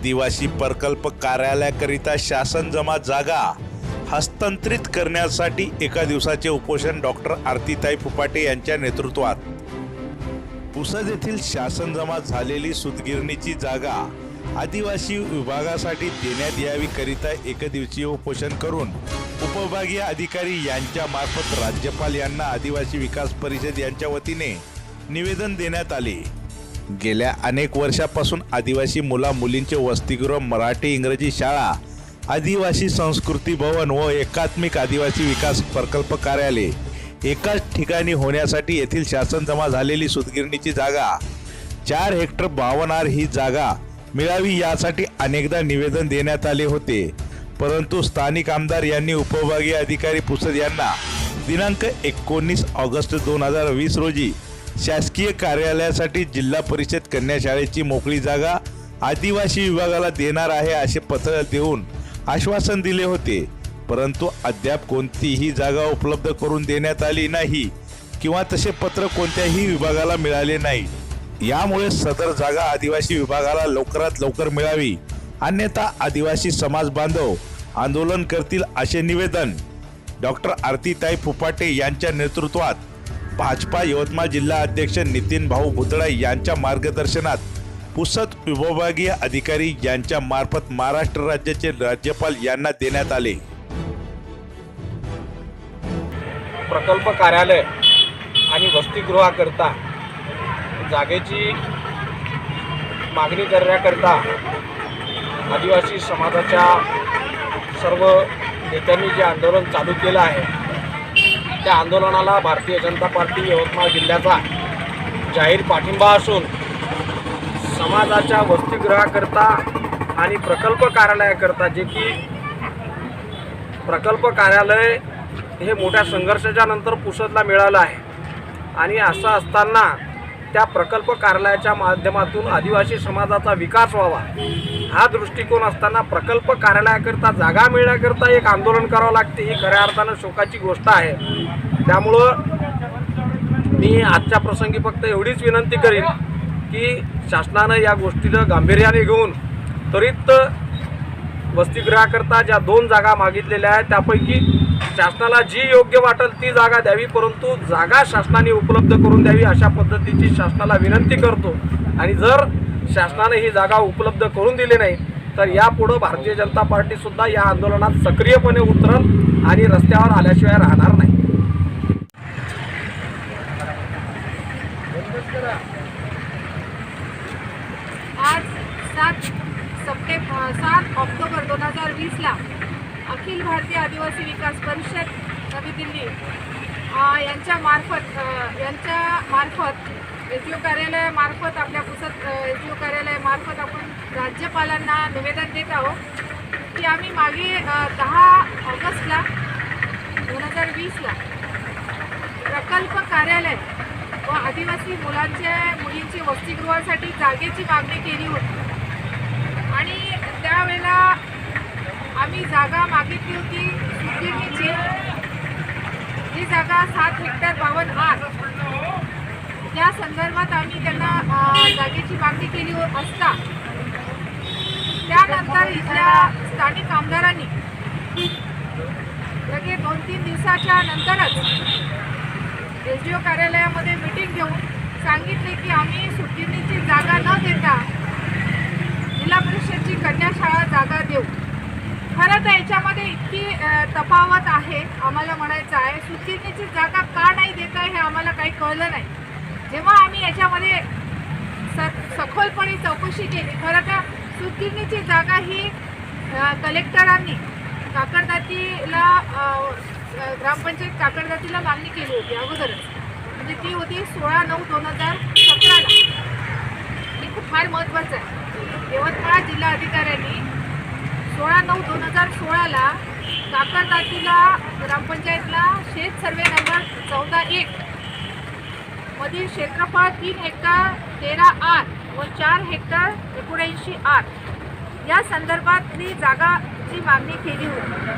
आदिवासी प्रकल्प कार्यालयाकरिता शासन जमा जागा हस्तांतरित करण्यासाठी एका दिवसाचे उपोषण डॉक्टर आरतीताई फुपाटे यांच्या नेतृत्वात. पुसद येथील शासन जमा झालेली सुतगिरणीची जागा आदिवासी विभागासाठी देण्यात यावी करिता एकदिवसीय उपोषण करून उपविभागीय अधिकारी यांच्या मार्फत राज्यपाल यांना आदिवासी विकास परिषद यांच्या वतीने निवेदन देण्यात आले. गेल्या अनेक वर्षापासून आदिवासी मुला मुलींचे वसतिगृह मराठी इंग्रजी शाळा आदिवासी संस्कृती भवन व एकात्मिक आदिवासी विकास प्रकल्प कार्यालय एकाच ठिकाणी होण्यासाठी येथील शासन जमा झालेली सुतगिरणीची जागा चार हेक्टर बावनार आर ही जागा मिळावी यासाठी अनेकदा निवेदन देण्यात आले होते. परंतु स्थानिक आमदार यांनी उपविभागीय अधिकारी पुसद यांना दिनांक एकोणीस ऑगस्ट दोन हजार वीस रोजी शासकीय कार्यालयासाठी जिल्हा परिषद कन्या शाळेची मोकळी जागा आदिवासी विभागाला देणार आहे असे पत्र देऊन आश्वासन दिले होते. परंतु अद्याप कोणतीही जागा उपलब्ध करून देण्यात आली नाही किंवा तसे पत्र कोणत्याही विभागाला मिळाले नाही. यामुळे सदर जागा आदिवासी विभागाला लवकरात लवकर मिळावी. अन्यथा आदिवासी समाज बांधव आंदोलन करतील असे निवेदन डॉक्टर आरतीताई फुपाटे यांच्या नेतृत्वात भाजपा यवतमाळ जिल्हा अध्यक्ष नितीन भाऊ भुतळा यांच्या मार्गदर्शनात पुसद विभागीय अधिकारी यांच्या मार्फत महाराष्ट्र राज्याचे राज्यपाल यांना देण्यात आले. प्रकल्प कार्यालय आणि वसतिगृहाकरता जागेची मागणी करण्याकरता आदिवासी समाजाच्या सर्व नेत्यांनी जे आंदोलन चालू केलं आहे त्या आंदोलनाला भारतीय जनता पार्टी यवतमाळ जिल्ह्याचा जाहीर पाठिंबा असून समाजाच्या वसतिगृहाकरता आणि प्रकल्प कार्यालयाकरता जे की प्रकल्प कार्यालय हे मोठ्या संघर्षाच्या नंतर पुसदला मिळालं आहे. आणि असं असताना त्या प्रकल्प कार्यालयाच्या माध्यमातून आदिवासी समाजाचा विकास व्हावा. हा दृष्टिकोन असताना प्रकल्प कार्यालयाकरता जागा मिळण्याकरता एक आंदोलन करावं लागते ही खऱ्या अर्थानं शोकाची गोष्ट आहे. त्यामुळं मी आजच्या प्रसंगी फक्त एवढीच विनंती करीन की शासनानं या गोष्टीला गांभीर्याने घेऊन त्वरित वसतिगृहाकरता ज्या दोन जागा मागितलेल्या आहेत त्यापैकी शासनाला जी योग्य वाटेल ती जागा द्यावी परंतु जागा शासनाने उपलब्ध करून द्यावी अशा पद्धतीची शासनाला विनंती करतो. आणि जर शासनाने ही जागा उपलब्ध करून दिली नाही तर यापुढं भारतीय जनता पार्टीसुद्धा या आंदोलनात सक्रियपणे उतरल आणि रस्त्यावर आल्याशिवाय राहणार नाही. आज सात सप्टेंबर सात ऑक्टोबर दोन हजार वीसला अखिल भारतीय आदिवासी विकास परिषद नवी दिल्ली. यांच्यामार्फत यांच्या मार्फत यांच्या मार्फत एस डी ओ कार्यालयामार्फत आपल्या पुसत एस डी ओ कार्यालयामार्फत आपण राज्यपालांना निवेदन देत आहोत की आम्ही मागे दहा ऑगस्टला दोन हजार वीसला प्रकल्प कार्यालय व आदिवासी मुलांच्या मुलींची वसतिगृहासाठी जागेची मागणी केली होती. आणि त्यावेळेला आम्ही जागा मागितली होती सुकिरणीची ही जागा सात हेक्टर बावन आठ त्या संदर्भात आम्ही त्यांना जागेची मागणी केली हो- असता. त्यानंतर इथल्या स्थानिक आमदारांनी लगे दोन तीन दिवसाच्या नंतरच एस डी ओ कार्यालयामध्ये मिटिंग घेऊन सांगितले की आम्ही सुट्टीची जागा न देता जिल्हा परिषदची कन्याशाळा जागा देऊ. खरं तर याच्यामध्ये इतकी तफावत आहे आम्हाला म्हणायचं आहे. सुट्टीची जागा का नाही देत आहे हे आम्हाला काही कळलं नाही. जेव्हा आम्ही याच्यामध्ये स सखोलपणे चौकशी केली खरं तर सुतगिरणीची जागा ही कलेक्टरांनी काकडदातीला ग्रामपंचायत काकडदातीला मागणी केली होती अगोदरच. म्हणजे ती होती सोळा नऊ दोन हजार सतराला. हे खूप फार महत्त्वाचं आहे. यवतमाळ जिल्हा अधिकाऱ्यांनी सोळा नऊ दोन हजार सोळाला काकडदातीला ग्रामपंचायतला शेत सर्वे नंबर चौदा एक मधील क्षेत्रफळ तीन हेक्टर तेरा आठ व चार हेक्टर एकोणऐंशी आठ. या संदर्भातली जागाची मागणी केली होती.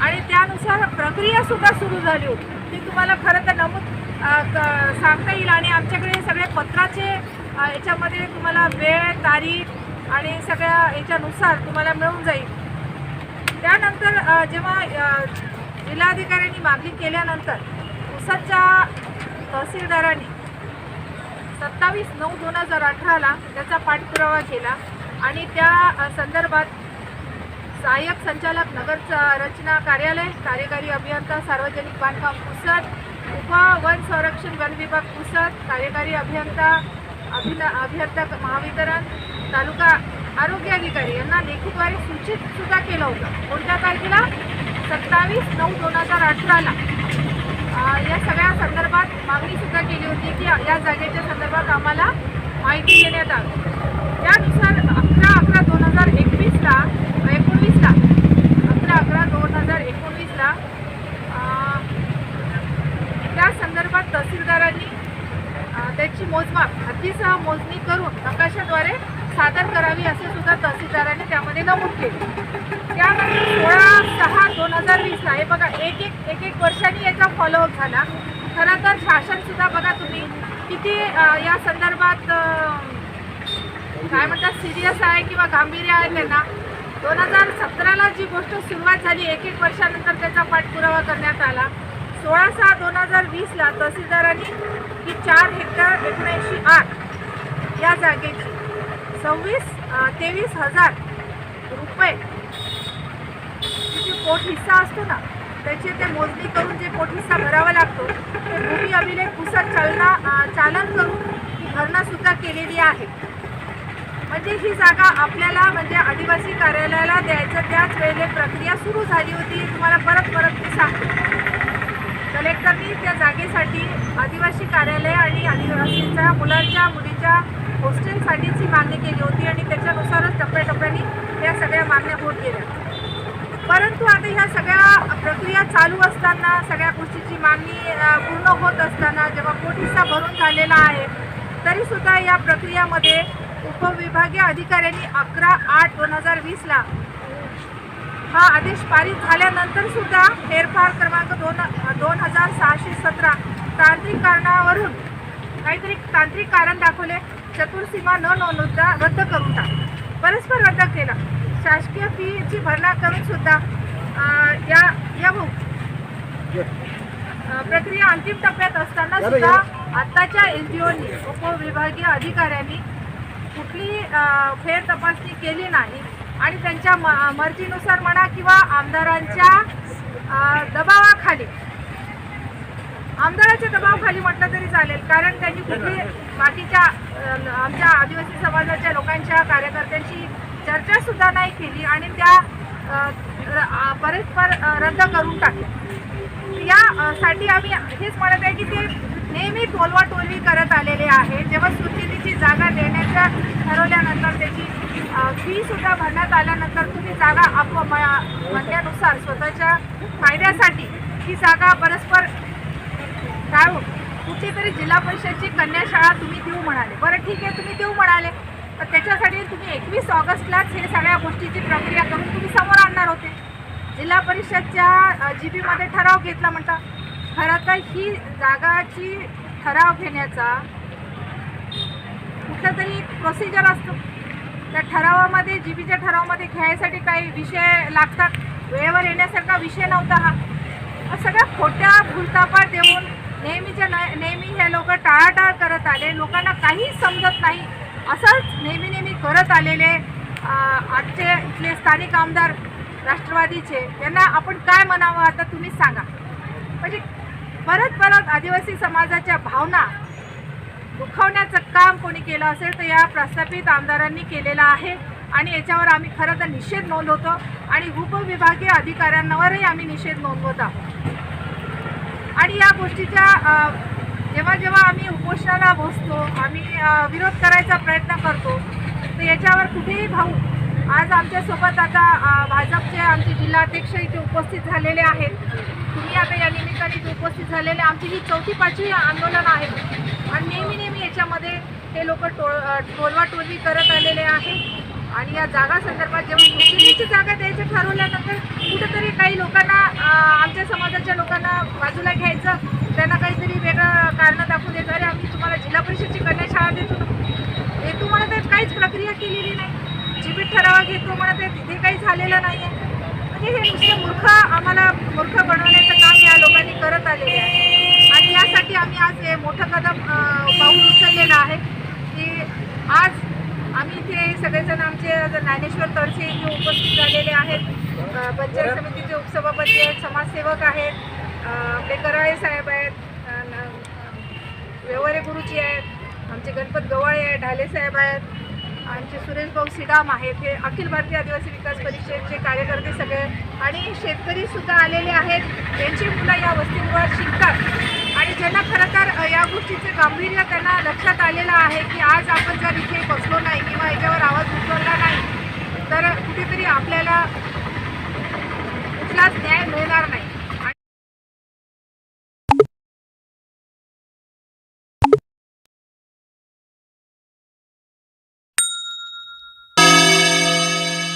आणि त्यानुसार प्रक्रियासुद्धा सुरू झाली होती. ती तुम्हाला खरं तर नमूद सांगता येईल. आणि आमच्याकडे सगळे पत्राचे याच्यामध्ये तुम्हाला वेळ तारीख आणि सगळ्या याच्यानुसार तुम्हाला मिळून जाईल. त्यानंतर जेव्हा जिल्हाधिकाऱ्यांनी मागणी केल्यानंतर पुसदच्या तहसीलदारांनी सत्तावीस नऊ दोन हजार अठराला त्याचा पाठपुरावा केला आणि त्या संदर्भात सहाय्यक संचालक नगर रचना कार्यालय कार्यकारी अभियंता सार्वजनिक बांधकाम पुसद उप वन संरक्षण वन विभाग पुसद कार्यकारी अभियंता अभिन अभियंता महावितरण तालुका आरोग्य अधिकारी यांना लेखीद्वारे सूचित सुद्धा केलं होतं. कोणत्या तारखेला? सत्तावीस नऊ दोन हजार अठराला. या सगळ्या संदर्भात मागणी सुद्धा केली होती की या जागेच्या संदर्भात आम्हाला माहिती देण्यात आली. त्यानुसार अकरा अकरा दोन हजार एकवीसला एकोणवीसला अकरा अकरा दोन हजार एकोणवीसला त्या संदर्भात तहसीलदारांनी अ, त्याची मोजमाप हद्दीसह मोजणी करून नकाशाद्वारे सादर करावी असे सुद्धा तहसीलदारांनी त्यामध्ये नमूद केले त्यानंतर सोळा सहा दोन हजार वीसला हे बघा एक एक एक एक वर्षांनी याचा फॉलोअप झाला. खरं तर शासनसुद्धा बघा तुम्ही किती या संदर्भात काय म्हणतात सिरियस आहे किंवा गांभीर्य आहे त्यांना. दोन हजार सतराला जी गोष्ट सुरुवात झाली एक एक वर्षानंतर त्याचा पाठपुरावा करण्यात आला. सोळा सहा दोन हजार वीसला तहसीलदारांनी ही चार हेक्टर एकोणऐंशी आठ या जागेची सव्वीस तेवीस हजार रुपये जे पोट हिस्सा असतो ना त्याचे ते मोजणी करून जे पोट हिस्सा भरावा लागतो ते भूमी अभिलेख पुसत चालना चालन करून ही भरणा सुद्धा केलेली आहे. म्हणजे ही जागा आपल्याला म्हणजे आदिवासी कार्यालयाला द्यायचं त्याच वेळेला प्रक्रिया सुरू झाली होती तुम्हाला परत परत मी सांगते. कलेक्टरनी त्या जागेसाठी आदिवासी कार्यालय आणि आदिवासींच्या मुलांच्या मुलीच्या हॉस्टेलसाठीची मागणी केली होती आणि त्याच्यानुसारच टप्प्याटप्प्याने या सगळ्या मागण्या होत गेल्या. परंतु आता ह्या सगळ्या प्रक्रिया चालू असताना सगळ्या गोष्टीची मागणी पूर्ण होत असताना जेव्हा पोटहिस्सा भरून झालेला आहे तरीसुद्धा या प्रक्रियामध्ये उपविभागीय अधिकाऱ्यांनी अकरा आठ दोन हजार वीसला हा आदेश पारित झाल्यानंतरसुद्धा फेरफार क्रमांक दोन दोन हजार सहाशे सतरा तांत्रिक कारणावरून काहीतरी तांत्रिक कारण दाखवले चतुर्सीमा न नोंदवता रद्द करून टाक परस्पर रद्द केला. शासकीय फीची भरणा करून सुद्धा या या प्रक्रिया अंतिम टप्प्यात असताना सुद्धा आताच्या एस डी ओनी उपविभागीय अधिकाऱ्यांनी कुठली अं, फेर तपासणी केली नाही आणि त्यांच्या म- मर्जीनुसार म्हणा किंवा आमदारांच्या दबावाखाली आमदाराच्या दबावाखाली म्हटलं तरी चालेल. कारण त्यांनी कुठली बाकीच्या आमच्या आदिवासी समाजाच्या लोकांच्या कार्यकर्त्यांशी चर्चा सुद्धा नाही केली आणि त्या र- परस्पर रद्द करून टाकल्या. यासाठी आम्ही हेच म्हणत आहे की ते नेहमी टोलवा टोलवी करत आलेले आहे. जेव्हा सुट्टीची जागा देण्याच्या ठरवल्यानंतर त्याची फी सुद्धा भरण्यात आल्यानंतर तुम्ही जागा आप म- म्हणण्यानुसार स्वतःच्या फायद्यासाठी ही जागा परस्पर काय कुठेतरी जिल्हा परिषदची कन्याशाळा तुम्ही देऊ म्हणाले. बरं ठीक आहे तुम्ही देऊ म्हणाले. तर त्याच्यासाठी तुम्ही एकवीस ऑगस्टलाच हे सगळ्या गोष्टीची प्रक्रिया करून तुम्ही समोर आणणार होते. जिल्हा परिषदच्या जी बीमध्ये ठराव घेतला म्हणता. खरं तर ही जागाची ठराव घेण्याचा कुठलं तरी प्रोसिजर असतो. त्या ठरावामध्ये जी बीच्या ठरावामध्ये घ्यायसाठी काही विषय लागतात. वेळेवर येण्यासारखा विषय नव्हता हा. सगळ्या खोट्या भूलतापा देऊन नेहमीच्या न- नेहमी हे लोक टाळाटाळ करत आले. लोकांना काहीच समजत नाही. असंच नेहमी नेहमी करत आलेले आजचे इथले स्थानिक आमदार राष्ट्रवादीचे यांना आपण काय म्हणावं आता तुम्ही सांगा. म्हणजे परत परत आदिवासी समाजाच्या भावना दुखावण्याचं काम कोणी केलं असेल तर या प्रस्थापित आमदारांनी केलेलं आहे आणि याच्यावर आम्ही खरं तर निषेध नोंदवतो आणि उपविभागीय अधिकाऱ्यांवरही आम्ही निषेध नोंदवत आहोत. आणि या गोष्टीच्या जेव्हा जेव्हा आम्ही उपोषणाला बसतो आम्ही विरोध करायचा प्रयत्न करतो तर याच्यावर कुठेही भाऊ आज आमच्यासोबत आता भाजपचे आमचे जिल्हाध्यक्ष इथे उपस्थित झालेले आहेत. तुम्ही आता या निमित्ताने इथे उपस्थित झालेले आमची ही चौथी पाचवी आंदोलन आहे. आणि नेहमी नेहमी याच्यामध्ये हे लोक टोळ टोलवाटोलवी करत आलेले आहेत आणि या जागा संदर्भात जेव्हा मुस्लिमची जागा द्यायचं ठरवल्यानंतर कुठेतरी काही लोकांना आमच्या समाजाच्या लोकांना बाजूला घ्यायचं त्यांना काहीतरी वेगळं कारण दाखवून देत. अरे आम्ही तुम्हाला जिल्हा परिषदची कन्याशाळा देतो. ना देतो म्हणत आहेत काहीच प्रक्रिया केलेली नाही. ठराव घेतो म्हणत आहे तिथे काही झालेलं नाही आहे म्हणजे हे नुसते मूर्ख आम्हाला मूर्ख बनवण्याचं काम या लोकांनी करत आलेले आहे. आणि यासाठी आम्ही आज हे मोठं कदम अं, पाऊल उचललेलं आहे की आज आम्ही इथे सगळेजण आमचे ज्ञानेश्वर तळसे इथे उपस्थित झालेले आहेत. पंचायत समितीचे उपसभापती आहेत समाजसेवक आहेत. आपले कराळे साहेब आहेत न- व्यवहारे गुरुजी आहेत आमचे गणपत गवाळे आहेत ढाले साहेब आहेत आमचे सुरेश भाऊ सिडाम आहेत हे अखिल भारतीय आदिवासी विकास परिषदेचे कार्यकर्ते सगळे आणि शेतकरी सुद्धा आलेले आहेत त्यांची मुलं या वस्तीवर शिकतात. आणि ज्यांना खरं तर या गोष्टीचं गांभीर्य त्यांना लक्षात आलेलं आहे की आज आपण जर इथे बसलो नाही किंवा याच्यावर आवाज उचलला नाही तर कुठेतरी आपल्याला कुठलाच न्याय मिळणार नाही.